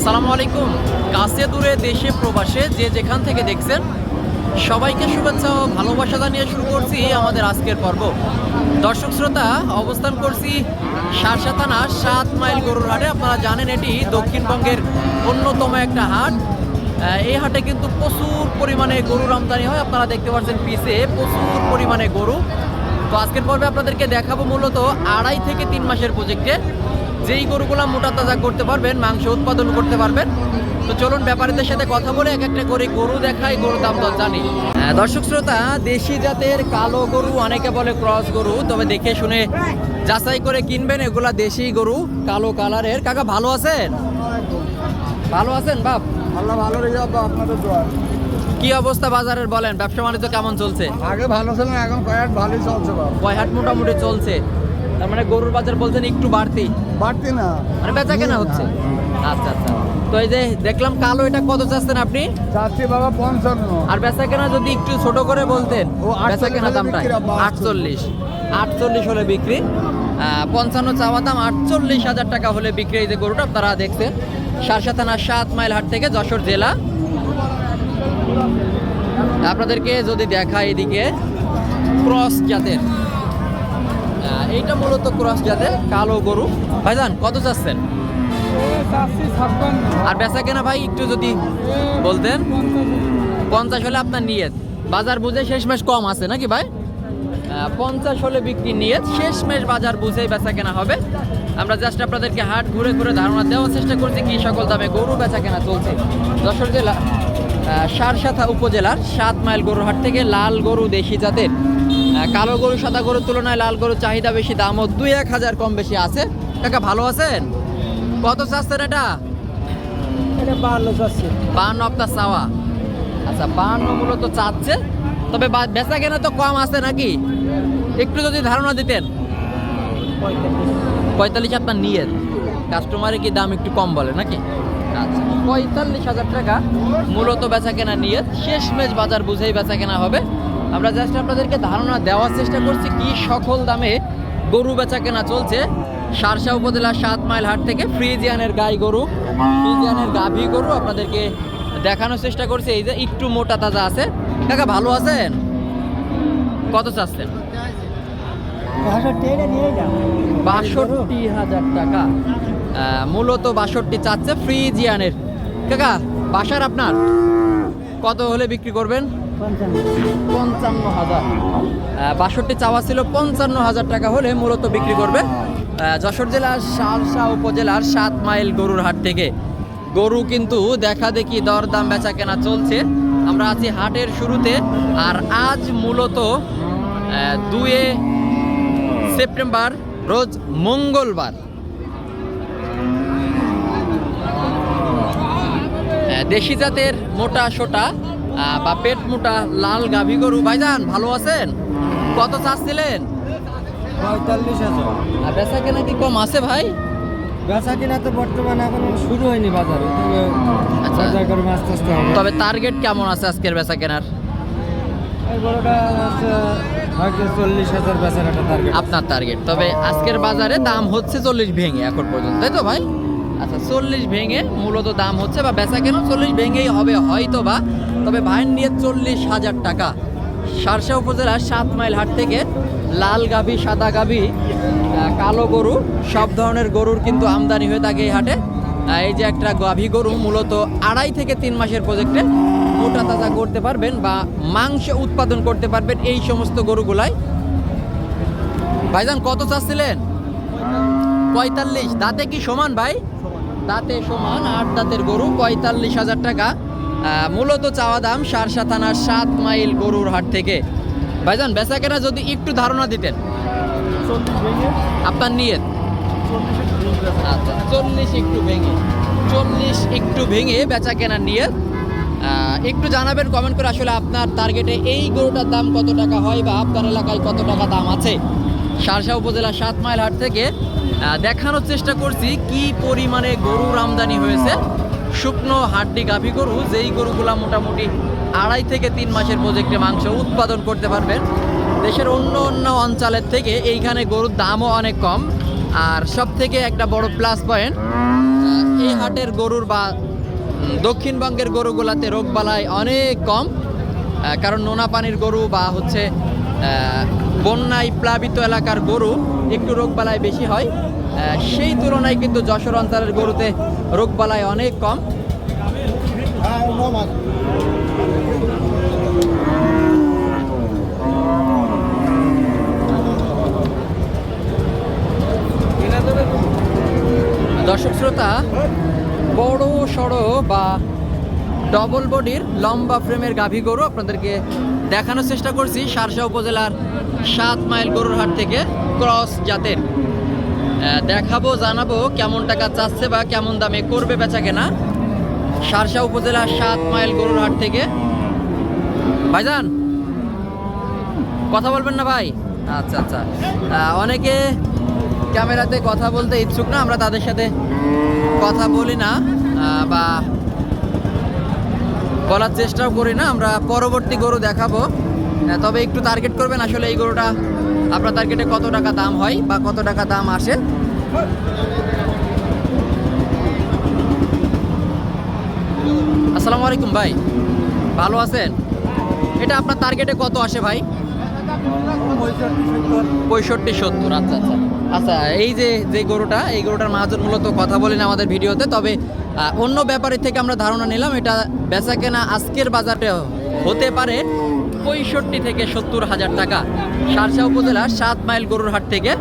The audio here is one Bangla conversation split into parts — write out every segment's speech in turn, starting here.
আসসালামু আলাইকুম। কাছে দূরে দেশে প্রবাসে যে যেখান থেকে দেখছেন, সবাইকে শুভেচ্ছা ও ভালোবাসা জানিয়ে শুরু করছি আমাদের আজকের পর্ব। দর্শক শ্রোতা, অবস্থান করছি সারসা থানা সাত মাইল গরুর হাটে। আপনারা জানেন এটি দক্ষিণবঙ্গের অন্যতম একটা হাট। এই হাটে কিন্তু প্রচুর পরিমাণে গরুর আমদানি হয়। আপনারা দেখতে পাচ্ছেন পিসে প্রচুর পরিমাণে গরু। তো আজকের পর্বে আপনাদেরকে দেখাবো মূলত আড়াই থেকে তিন মাসের প্রজেক্টে। যেই গরুগুলো মোটা তাজা করতে পারবেন মাংস উৎপাদন করতে পারবেন তো চলুন ব্যাপারীদের সাথে কথা বলে এক একটা করে গরু দেখাই গরু দাম দর জানি। হ্যাঁ, দর্শক শ্রোতা দেশি জাতের কালো গরু অনেকে বলে ক্রস গরু তবে দেখে শুনে যাচাই করে কিনবেন এগুলা দেশি গরু কালো কালারের। কাকা ভালো আছেন? ভালো আছেন বাপ? আল্লাহ ভালো আব্বা আপনাদের দোয়া। কি অবস্থা বাজারের বলেন? ব্যবসা বাণিজ্য কেমন চলছে? আগে ভালো ছিল এখন কয়েক ভালোই চলছে কয় হাট মোটামুটি চলছে। তার মানে গরুর বাজার বলছেন একটু বাড়তি। বাড়তি না। মানে বেচা কেনা হচ্ছে? আচ্ছা আচ্ছা। তো এই যে দেখলাম কালো এটা কত চাচ্ছেন আপনি? চাচ্ছি বাবা পঞ্চান্ন। আর বেচা কেনা যদি একটু ছোট করে বলতেন ও, বেচা কেনা দামটা আটচল্লিশ। আটচল্লিশ। হলে বিক্রি। পঞ্চান্ন চাওয়া দাম আটচল্লিশ হাজার টাকা হলে বিক্রি এই যে গরুটা আপনারা দেখছেন। সারসা থানা সাত মাইল হাট থেকে যশোর জেলা। আপনাদেরকে যদি দেখা এদিকে ক্রস জাতের। এইটা মূলত ক্রস জাতের কালো গরু। ভাইজান, কত চাচ্ছেন? আর বেচা কেনা ভাই, একটু যদি বলতেন। পঞ্চাশ হলে আপনার নিয়ত। বাজার বুঝে শেষমেশ কম আছে নাকি ভাই? পঞ্চাশ হলে বিক্রি নিয়ত। শেষমেশ বাজার বুঝেই বেচা কেনা হবে। আমরা জাস্ট আপনাদেরকে হাট ঘুরে ঘুরে ধারণা দেওয়ার চেষ্টা করছি কি সকল দামে গরু বেচা কেনা চলছে। যশোর জেলা সারসাথা উপজেলার সাত মাইল গরুর হাট থেকে লাল গরু দেশি জাতের কালো গরু সাদা গরুর তুলনায় লাল গরুর চাহিদা বেশি দামও দুই এক হাজার কম বেশি আছে। কাকা ভালো আছেন? কত চাচ্ছেন এটা? বাহান্ন আপনার চাওয়া। আচ্ছা বাহান্ন মূলত চাচ্ছে তবে বেচা কেনা তো কম আছে নাকি? একটু যদি ধারণা দিতেন। পঁয়তাল্লিশ। আপনার নিয়ে। কাস্টমারে কি দাম একটু কম বলে নাকি? আচ্ছা পঁয়তাল্লিশ হাজার টাকা মূলত বেচা কেনা নিয়ে শেষ মেজ বাজার বুঝেই বেচা কেনা হবে। আমরা জাস্ট আপনাদেরকে ধারণা দেওয়ার চেষ্টা করছি কি সকল দামে গরু বেচা কেনা চলছে। সারসা উপজেলার সাত মাইল হাট থেকে ফ্রিজিয়ানের গাই গরু, ফ্রিজিয়ানের গাভী গরু আপনাদেরকে দেখানোর চেষ্টা করছি। এই যে একটু মোটা তাজা আছে। কাকা, ভালো আছেন? কত চাচ্ছেন? বাষট্টি হাজার টাকা। মূলত বাষট্টি চাচ্ছে ফ্রিজিয়ানের। কাকা, বাসার আপনার? কত হলে বিক্রি করবেন? পঞ্চান্ন হাজার। বাষট্টি চাওয়া ছিল পঞ্চান্ন হাজার টাকা হলে মূলত বিক্রি করবে। যশোর জেলার সারসা উপজেলার সাত মাইল গরুর হাট থেকে। গরু কিন্তু দেখা দেখি দরদাম বেচা কেনা চলছে। আমরা আছি হাটের শুরুতে আর আজ মূলত দুয়ে সেপ্টেম্বর রোজ মঙ্গলবার। দেশি জাতের মোটা সোটা বা পেট মোটা লাল গাভী গরু। ভাইজান ভালো আছেন? কত চাচ্ছিলেন? পঁয়তাল্লিশ হাজার। আর বেচা কেনা কি কম আছে ভাই? বেচা কিনা তো বর্তমানে এখন শুরু হয়নি বাজারে তবে আচ্ছা। বাজার করে মাছ চাষতে হবে। তবে টার্গেট কেমন আছে আজকের বেচা কেনার? আপনার টার্গেট তবে আজকের বাজারে দাম হচ্ছে চল্লিশ ভেঙে এখন পর্যন্ত তাই তো ভাই? আচ্ছা চল্লিশ ভেঙে মূলত দাম হচ্ছে বা বেচা কেন চল্লিশ ভেঙেই হবে হয়তো বা তবে ভাইয়ের নিয়ে চল্লিশ হাজার টাকা। সারসা উপজেলার সাত মাইল হাট থেকে লাল গাভী, সাদা গাভী কালো গরু, সব ধরনের গরুর কিন্তু আমদানি হয়ে থাকে এই হাটে। এই যে একটা গাভী গরু মূলত আড়াই থেকে তিন মাসের প্রজেক্টে মোটা তাজা করতে পারবেন বা মাংস উৎপাদন করতে পারবেন এই সমস্ত গরুগুলাই। ভাইজান, কত চাচ্ছিলেন? পঁয়তাল্লিশ। দাঁতে কি সমান ভাই? দাঁতে সমান আট দাঁতের গরু পঁয়তাল্লিশ হাজার টাকা। মূলত চাওয়া দাম সারসা থানার সাত মাইল গরুর হাট থেকে। ভাইজান বেচা কেনা যদি একটু ধারণা দিতেন। আপনার নিয়ে আচ্ছা চল্লিশ একটু ভেঙে। চল্লিশ একটু ভেঙে বেচা কেনার নিয়ে একটু জানাবেন কমেন্ট করে আসলে আপনার টার্গেটে এই গরুটার দাম কত টাকা হয় বা আপনার এলাকায় কত টাকা দাম আছে। সারসা উপজেলা সাত মাইল হাট থেকে দেখানোর চেষ্টা করছি কি পরিমাণে গরুর আমদানি হয়েছে। শুকনো হাড্ডি গাভী গরু, যেই গরুগুলা মোটামুটি আড়াই থেকে তিন মাসের প্রজেক্টে মাংস উৎপাদন করতে পারবেন। দেশের অন্য অন্য অঞ্চলের থেকে এইখানে গরুর দামও অনেক কম। আর সব থেকে একটা বড় প্লাস পয়েন্ট এই হাটের গরুর বা দক্ষিণবঙ্গের গরুগুলাতে রোগবালাই অনেক কম। কারণ নোনা পানির গরু বা হচ্ছে বন্যায় প্লাবিত এলাকার গরু একটু রোগবালাই বেশি হয় সেই তুলনায় কিন্তু যশোর অঞ্চলের গরুতে রোগবালাই অনেক কম। দর্শক শ্রোতা, বড়, সড়ো বা ডবল বডির লম্বা ফ্রেমের গাভী গরু আপনাদেরকে দেখানোর চেষ্টা করছি। সারসা উপজেলার সাত মাইল গরুর হাট থেকে। ক্রস জাতের। দেখাবো, জানাব কেমন টাকা চাচ্ছে বা কেমন দামে করবে বেচা কেনা সারসা উপজেলার সাত মাইল গরুর হাট থেকে। ভাইজান, কথা বলবেন না ভাই? আচ্ছা আচ্ছা। অনেকে ক্যামেরাতে কথা বলতে ইচ্ছুক না, আমরা তাদের সাথে কথা বলি না বা বলার চেষ্টাও করি না, আমরা পরবর্তী গরু দেখাবো। তবে একটু টার্গেট করবেন আসলে এই গরুটা আপনার টার্গেটে কত টাকা দাম হয় বা কত টাকা দাম আসে? আসসালামু আলাইকুম ভাই। ভালো আছেন? এটা আপনার টার্গেটে কত আসে ভাই? পঁয়ষট্টি সত্তর আচ্ছা আচ্ছা। আচ্ছা এই যে যে গরুটা, এই গরুটার মাহাজন মূলত কথা বলেন আমাদের ভিডিওতে, তবে অন্য ব্যাপারের থেকে আমরা ধারণা নিলাম, এটা বেচা কেনা আজকের বাজারে হতে পারে। পঁয়ষট্টি থেকে সত্তর হাজার টাকা। সারসা উপজেলার সাত মাইল গরুর হাট থেকে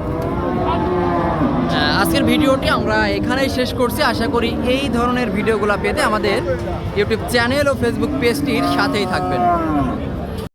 আজকের ভিডিওটি আমরা এখানেই শেষ করছি। আশা করি এই ধরনের ভিডিওগুলো পেতে আমাদের ইউটিউব চ্যানেল ও ফেসবুক পেজটির সাথেই থাকবেন।